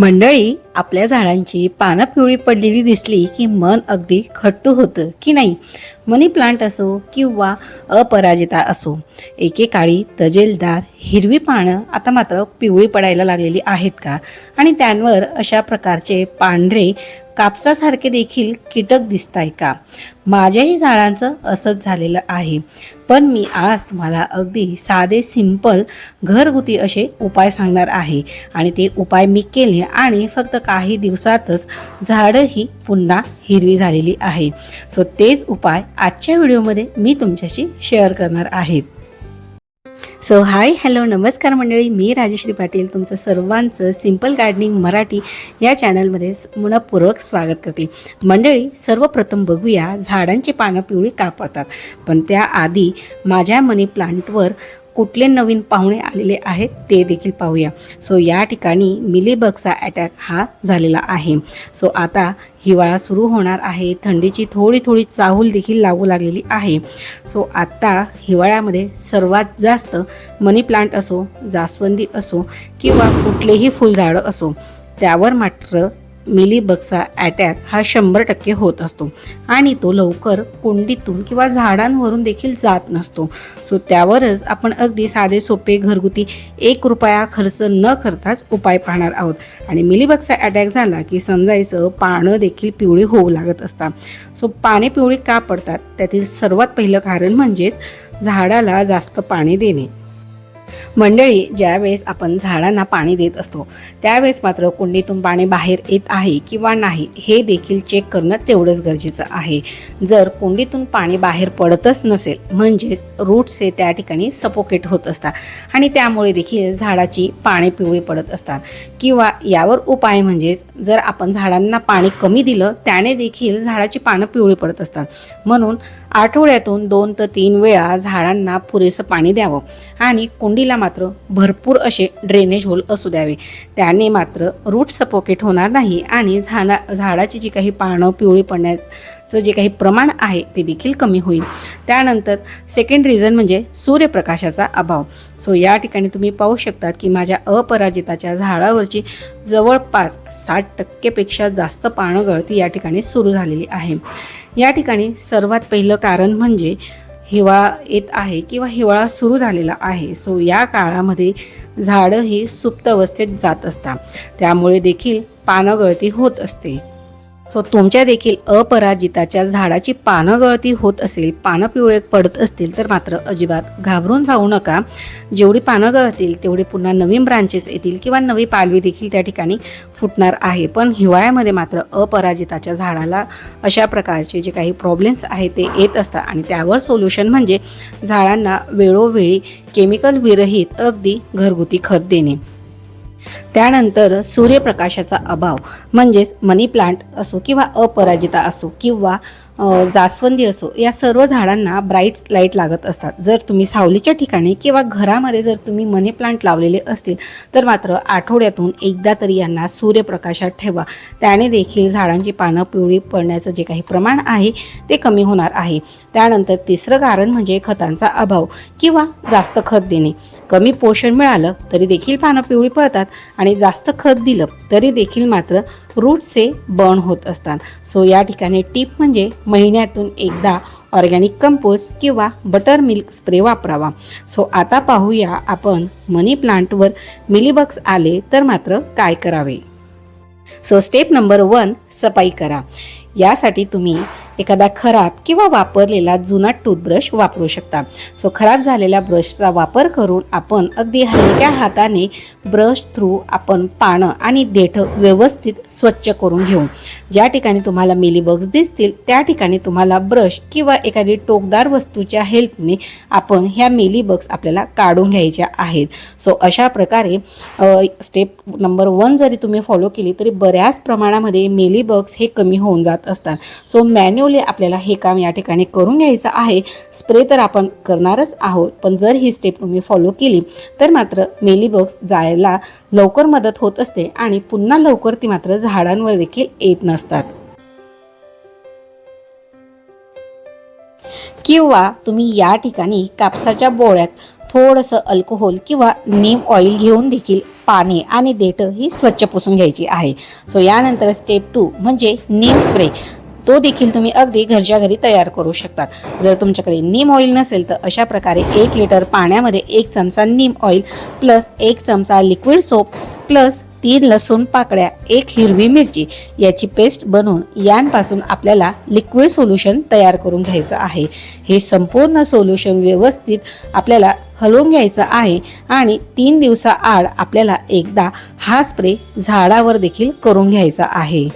मंडळी आपल्या झाडांची पानं पिवळी पडलेली दिसली की मन अगदी खट्टू होतं की नाही? मनी प्लांट असो किंवा अपराजिता असो एकेकाळी तजेलदार हिरवी पानं आता मात्र पिवळी पडायला लागलेली आहेत का? आणि त्यांवर अशा प्रकारचे पांढरे कापसासारखे देखील कीटक दिसत आहे का? माझ्याही झाडांचं असंच झालेलं आहे. पण मी आज तुम्हाला अगदी साधे सिंपल घरगुती असे उपाय सांगणार आहे. आणि ते उपाय मी केले आणि फक्त काही दिवसातच झाडं ही पुन्हा हिरवी झालेली आहे. सो तेच उपाय आजच्या व्हिडिओमध्ये मी तुमच्याशी शेअर करणार आहेत सो हाय हॅलो नमस्कार मंडळी. मी राजश्री पाटील. तुमचं सर्वांचं सिंपल गार्डनिंग मराठी या चॅनलमध्ये मनपूर्वक स्वागत करते. मंडळी सर्वप्रथम बघूया झाडांची पानं पिवळी का पडतात पण त्याआधी माझ्या मनी प्लांटवर कुठले नवीन पाहुणे आलेले आहेत ते देखील पाहूया. सो या ठिकाणी मिलीबगचा अटॅक हा झालेला आहे. सो आता हिवाळा सुरू होणार आहे. थंडीची थोडी थोडी चाहूल देखील लागू लागलेली आहे. सो आत्ता हिवाळ्यामध्ये सर्वात जास्त मनी प्लांट असो जास्वंदी असो किंवा कुठलेही फुलझाडं असो त्यावर मात्र मिलीबगचा अटॅक हा शंभर टक्के होत असतो. आणि तो लवकर कुंडीतून किंवा झाडांवरून देखील जात नसतो. सो त्यावरच आपण अगदी साधे सोपे घरगुती एक रुपया खर्च न करताच उपाय पाहणार आहोत. आणि मिलीबगचा अटॅक झाला की समजायचं पानं देखील पिवळी होऊ लागत असतात. सो पाने पिवळी का पडतात? त्यातील सर्वात पहिलं कारण म्हणजेच झाडाला जास्त पाणी देणे. मंडळी ज्यावेळेस आपण झाडांना पाणी देत असतो त्यावेळेस मात्र कुंडीतून पाणी बाहेर येत आहे किंवा नाही हे देखील चेक करणं तेवढंच गरजेचं आहे. जर कुंडीतून पाणी बाहेर पडतच नसेल म्हणजेच रूट्स हे त्या ठिकाणी सपोकेट होत असतात आणि त्यामुळे देखील झाडाची पाने पिवळी पडत असतात. किंवा यावर उपाय म्हणजेच जर आपण झाडांना पाणी कमी दिलं त्याने देखील झाडाची पानं पिवळी पडत असतात. म्हणून आठवड्यातून दोन ते तीन वेळा झाडांना पुरेसं पाणी द्यावं आणि कुंडीला मात्र भरपूर असे ड्रेनेज होल असू द्यावे. त्याने मात्र रूट सपोकेट होणार नाही आणि झाडा झाडाची जी काही पानं पिवळी पडण्याचं जे काही प्रमाण आहे ते देखील कमी होईल. त्यानंतर सेकंड रिझन म्हणजे सूर्यप्रकाशाचा अभाव. सो या ठिकाणी तुम्ही पाहू शकता की माझ्या अपराजिताच्या झाडावरची जवळपास साठ टक्केपेक्षा जास्त पानं गळती या ठिकाणी सुरू झालेली आहे. या ठिकाणी सर्वात पहिलं कारण म्हणजे हिवाळा येत आहे किंवा हिवाळा सुरू झालेला आहे. सो या काळामध्ये झाडं ही सुप्त अवस्थेत जात असतात. त्यामुळे देखील पानं गळती होत असते. सो तुमच्या देखील अपराजिताच्या झाडाची पानं गळती होत असेल पानं पिवळे पडत असतील तर मात्र अजिबात घाबरून जाऊ नका. जेवढी पानं गळतील तेवढी पुन्हा नवीन ब्रांचेस येतील किंवा नवी पालवी देखील त्या ठिकाणी फुटणार आहे. पण हिवाळ्यामध्ये मात्र अपराजिताच्या झाडाला अशा प्रकारचे जे काही प्रॉब्लेम्स आहेत ते येत असतात आणि त्यावर सोल्युशन म्हणजे झाडांना वेळोवेळी केमिकल विरहित अगदी घरगुती खत देणे. त्यानंतर सूर्यप्रकाशाचा अभाव म्हणजेच मनी प्लांट असो किंवा अपराजिता असो किंवा जास्वंदी असो या सर्व झाडांना ब्राईट लाइट लागत असतात. जर तुम्ही सावलीच्या ठिकाणी किंवा घरामध्ये जर तुम्ही मनी प्लांट लावलेले असतील तर मात्र आठवड्यातून एकदा तरी यांना सूर्यप्रकाशात ठेवा. त्याने देखील झाडांची पानं पिवळी पडण्याचं जे काही प्रमाण आहे ते कमी होणार आहे. त्यानंतर तिसरं कारण म्हणजे खतांचा अभाव किंवा जास्त खत देणे. कमी पोषण मिळालं तरी देखील पानं पिवळी पडतात आणि जास्त खत दिलं तरी देखील मात्र रूटचे बर्न होत असतात. सो या ठिकाणी टीप म्हणजे महिन्यातून एकदा ऑर्गॅनिक कंपोस्ट किंवा बटर मिल्क स्प्रे वापरावा. सो आता पाहूया आपण मनी प्लांटवर मिलीबक्स आले तर मात्र काय करावे? सो स्टेप नंबर वन सफाई करा. यासाठी तुम्ही एखादा खराब किंवा वापरलेला जुना टूथब्रश वापरू शकता. सो खराब झालेल्या ब्रशचा वापर करून आपण अगदी हलक्या हाताने ब्रश थ्रू आपण पानं आणि देठं व्यवस्थित स्वच्छ करून घेऊ. ज्या ठिकाणी तुम्हाला मिलीबग्स दिसतील त्या ठिकाणी तुम्हाला ब्रश किंवा एखादी टोकदार वस्तूच्या हेल्पने आपण ह्या मिलीबग्स आपल्याला काढून घ्यायच्या आहेत. सो अशा प्रकारे स्टेप नंबर वन जरी तुम्ही फॉलो केली तरी बऱ्याच प्रमाणामध्ये मिलीबग्स हे कमी होऊन जात असतात. सो मॅन्युअली आपल्याला हे काम या ठिकाणी करून घ्यायचं आहे. स्प्रे तर आपण करणारच आहोत पण जर ही स्टेप तुम्ही फॉलो केली तर मात्र मिलीबग्स जायला लवकर मदत होत असते आणि पुन्हा लवकर ती मात्र झाडांवर देखील येत नसतात. किंवा तुम्ही या ठिकाणी कापसाच्या बोळ्यात थोडंसं अल्कोहोल किंवा नीम ऑइल घेऊन देखील पाने आणि देठं ही स्वच्छ पुसून घ्यायची आहे. सो यानंतर स्टेप टू म्हणजे नीम स्प्रे तो देखील तुम्ही अगदी घरच्या घरी तयार करू शकतात जर तुमच्याकडे नीम ऑइल नसेल तर अशा प्रकारे एक लिटर पाण्यामध्ये एक चमचा नीम ऑइल प्लस एक चमचा लिक्विड सोप प्लस तीन लसूण पाकळ्या एक हिरवी मिरची याची पेस्ट बनवून यांपासून आपल्याला लिक्विड सोल्युशन तयार करून घ्यायचं आहे. हे संपूर्ण सोल्युशन व्यवस्थित आपल्याला हलवून घ्यायचं आहे आणि तीन दिवसाआड आपल्याला एकदा हा स्प्रे झाडावर देखील करून घ्यायचा आहे.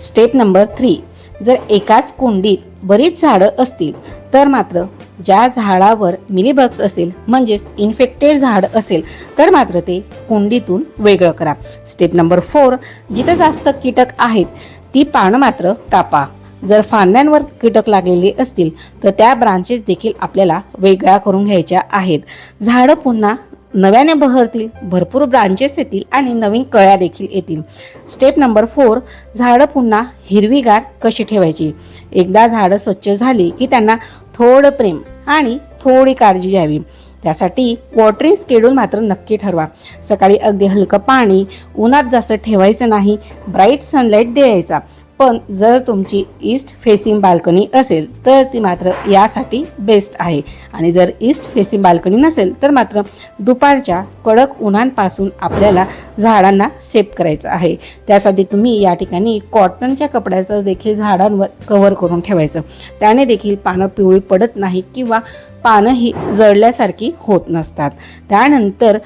Step number three. जर एकाच कुंडीत बरीच झाडं असतील तर मात्र ज्या झाडावर मिलीबग्स असेल म्हणजेच इन्फेक्टेड झाड असेल तर मात्र ते कुंडीतून वेगळं करा. Step number four. जिथं जास्त कीटक आहेत ती पानं मात्र कापा. जर फांद्यांवर कीटक लागलेले असतील तर त्या ब्रांचेस देखील आपल्याला वेगळ्या करून घ्यायच्या आहेत. झाडं पुन्हा नव्याने बहरतील भरपूर ब्रांचेस येतील आणि नवीन कळ्या देखील येतील. स्टेप नंबर फोर झाडं पुन्हा हिरवीगार कशी ठेवायची? एकदा झाडं स्वच्छ झाली की त्यांना थोडं प्रेम आणि थोडी काळजी घ्यावी. त्यासाठी वॉटरिंग स्केड्यूल मात्र नक्की ठरवा. सकाळी अगदी हलकं पाणी उन्हात जास्त ठेवायचं नाही ब्राईट सनलाईट द्यायचा. पण जर तुमची ईस्ट फेसिंग बाल्कनी असेल तर ती मात्र यासाठी बेस्ट आहे. आणि जर ईस्ट फेसिंग बाल्कनी नसेल तर मात्र दुपारच्या कडक उन्हांपासून आपल्याला झाडांना सेफ करायचं आहे. त्यासाठी तुम्ही या ठिकाणी कॉटनच्या कपड्याचं देखील झाडांवर कव्हर करून ठेवायचं. त्याने देखील पानं पिवळी पडत नाही किंवा पानं ही जळल्यासारखी होत नसतात. त्यानंतर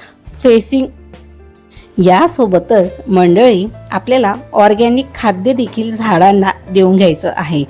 फेसिंग यासोबतच मंडळी आपल्याला ऑर्गॅनिक खाद्य देखील झाडांना देऊन घ्यायचं आहे.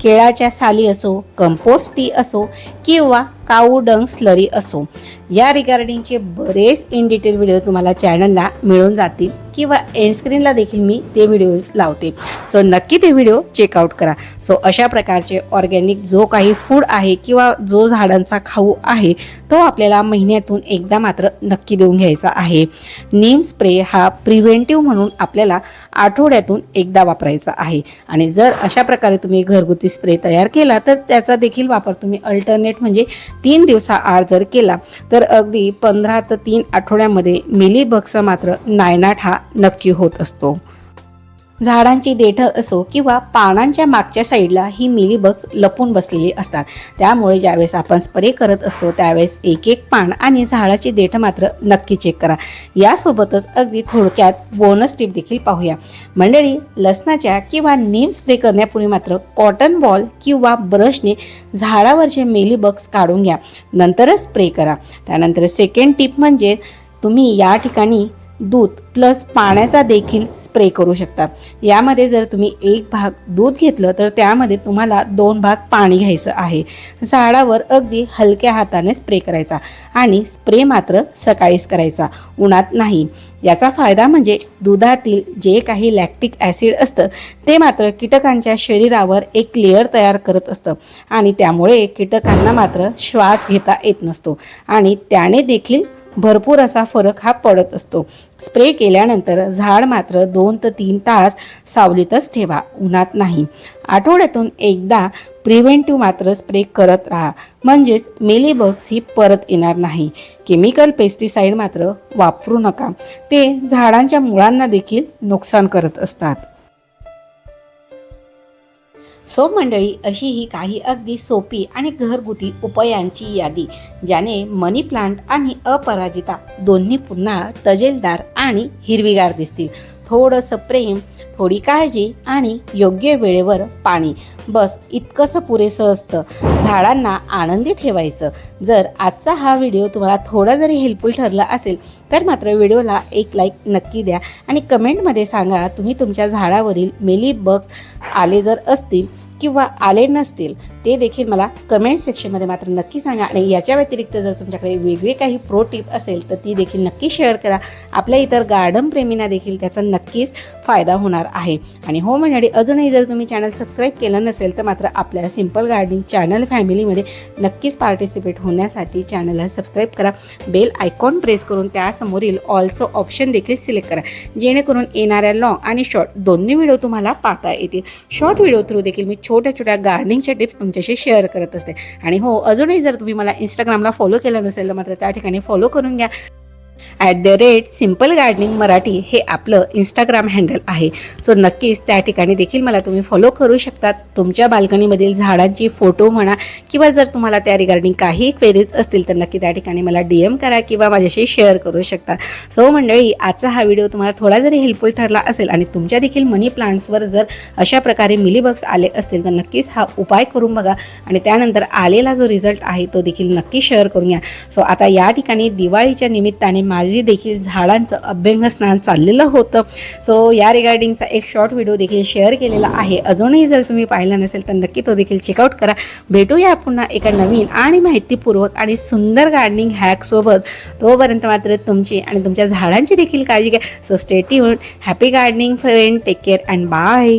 केळाच्या साली असो कंपोस्ट टी असो किंवा काऊ डंग स्लरी असो. या रिगार्डिंगचे बरेच इन डिटेल व्हिडिओ तुम्हाला चॅनलला मिळून जातील किंवा एंडस्क्रीनला देखील मी ते व्हिडिओ लावते. सो नक्की ते व्हिडिओ चेकआउट करा. सो अशा प्रकारचे ऑर्गॅनिक जो काही फूड आहे किंवा जो झाडांचा खाऊ आहे तो आपल्याला महिन्यातून एकदा मात्र नक्की देऊन घ्यायचा आहे. नीम स्प्रे हा प्रिव्हेंटिव्ह म्हणून आपल्याला आठवड्यातून एकदा वापरायचा आहे. आणि जर अशा प्रकारे तुम्ही घरगुती स्प्रे तयार केला तर त्याचा देखील वापर तुम्ही अल्टरनेट म्हणजे तीन दिवसाआड जर केला तर अगदी पंधरा ते तीन आठवड्यामध्ये मिलीबगचा मात्र नायनाट हा नक्की होत असतो. झाडांची देठं असो किंवा पानांच्या मागच्या साईडला ही मिलीबग्स लपून बसलेली असतात. त्यामुळे ज्यावेळेस आपण स्प्रे करत असतो त्यावेळेस एक एक पान आणि झाडाची देठं मात्र नक्की चेक करा. यासोबतच अगदी थोडक्यात बोनस टिप देखील पाहूया. मंडळी लसणाच्या किंवा नीम स्प्रे करण्यापूर्वी मात्र कॉटन बॉल किंवा ब्रशने झाडावरचे मिलीबग्स काढून घ्या. नंतरच स्प्रे करा. त्यानंतर सेकंड टिप म्हणजे तुम्ही या ठिकाणी दूध प्लस पाण्याचा देखील स्प्रे करू शकता. यामध्ये जर तुम्ही एक भाग दूध घेतलं तर त्यामध्ये तुम्हाला दोन भाग पाणी घ्यायचं आहे. झाडावर अगदी हलक्या हाताने स्प्रे करायचा आणि स्प्रे मात्र सकाळीच करायचा उन्हात नाही. याचा फायदा म्हणजे दुधातील जे काही लॅक्टिक ॲसिड असतं ते मात्र कीटकांच्या शरीरावर एक लेअर तयार करत असतं आणि त्यामुळे कीटकांना मात्र श्वास घेता येत नसतो आणि त्याने देखील भरपूर असा फरक हा पडत असतो. स्प्रे केल्यानंतर झाड मात्र दोन ते तीन तास सावलीतच ठेवा उन्हात नाही. आठवड्यातून एकदा प्रिव्हेंटिव्ह मात्र स्प्रे करत राहा. म्हणजेच मेलीबग्स ही परत येणार नाही. केमिकल पेस्टिसाईड मात्र वापरू नका. ते झाडांच्या मुळांना देखील नुकसान करत असतात. सो मंडळी अशी ही काही अगदी सोपी आणि घरगुती उपायांची यादी ज्याने मनी प्लांट आणि अपराजिता दोन्ही पुन्हा तजेलदार आणि हिरवीगार दिसतील. थोडंसं प्रेम थोडी काळजी आणि योग्य वेळेवर पाणी. बस इतकंसं पुरेसं असतं. झाडांना आनंदी ठेवायचं. जर आजचा हा व्हिडिओ तुम्हाला थोडा जरी हेल्पफुल ठरला असेल तर मात्र व्हिडिओला एक लाईक नक्की द्या आणि कमेंटमध्ये सांगा तुम्ही तुमच्या झाडावरील मेली बग्स आले जर असतील किंवा आले नसतील ते देखील मला कमेंट सेक्शनमध्ये मात्र नक्की सांगा. आणि याच्या व्यतिरिक्त जर तुमच्याकडे वेगळी काही प्रो टिप असेल तर ती देखील नक्की शेअर करा. आपल्या इतर गार्डन प्रेमींना देखील त्याचा नक्कीच फायदा होणार आहे. आणि हो मंडळी अजूनही जर तुम्ही चॅनल सबस्क्राईब केलं नसेल तर मात्र आपल्या सिंपल गार्डनिंग चॅनल फॅमिलीमध्ये नक्कीच पार्टिसिपेट होण्यासाठी चॅनलला सबस्क्राईब करा. बेल आयकॉन प्रेस करून त्यासमोरील ऑल्सो ऑप्शन देखील सिलेक्ट करा. जेणेकरून येणाऱ्या लॉंग आणि शॉर्ट दोन्ही व्हिडिओ तुम्हाला पाहता येतील. शॉर्ट व्हिडिओ थ्रू देखील मी छोट्या छोट्या गार्डनिंगच्या टिप्स तुमच्याशी शेअर करत असते. आणि हो अजूनही जर तुम्ही मला इंस्टाग्रामला फॉलो केलं नसेल तर मात्र त्या ठिकाणी फॉलो करून घ्या. At the rate simple gardening Marathi हे आपलं इंस्टाग्राम हँडल आहे. सो नक्कीच त्या ठिकाणी देखील मला तुम्ही फॉलो करू शकतात. तुमच्या बाल्कनीमधील झाडांची फोटो म्हणा किंवा जर तुम्हाला त्या रिगार्डिंग काही क्वेरीज असतील तर नक्की त्या ठिकाणी मला डी एम करा किंवा माझ्याशी शेअर करू शकता. सो मंडळी आजचा हा व्हिडिओ तुम्हाला थोडा जरी हेल्पफुल ठरला असेल आणि तुमच्या देखील मनी प्लांट्सवर जर अशा प्रकारे मिलीबग्स आले असतील तर नक्कीच हा उपाय करून बघा. आणि त्यानंतर आलेला जो रिझल्ट आहे तो देखील नक्की शेअर करून घ्या सो आता या ठिकाणी दिवाळीच्या निमित्ताने माझी देखील झाडांचं अभ्यंगस्नान चाललेलं होतं. सो या रिगार्डिंगचा एक शॉर्ट व्हिडिओ देखील शेअर केलेला आहे. अजूनही जर तुम्ही पाहिला नसेल तर नक्की तो देखील चेकआउट करा. भेटूया पुन्हा एका नवीन आणि माहितीपूर्वक आणि सुंदर गार्डनिंग हॅकसोबत तोपर्यंत मात्र तुमची आणि तुमच्या झाडांची देखील काळजी घ्या. So steady happy gardening friend take care and bye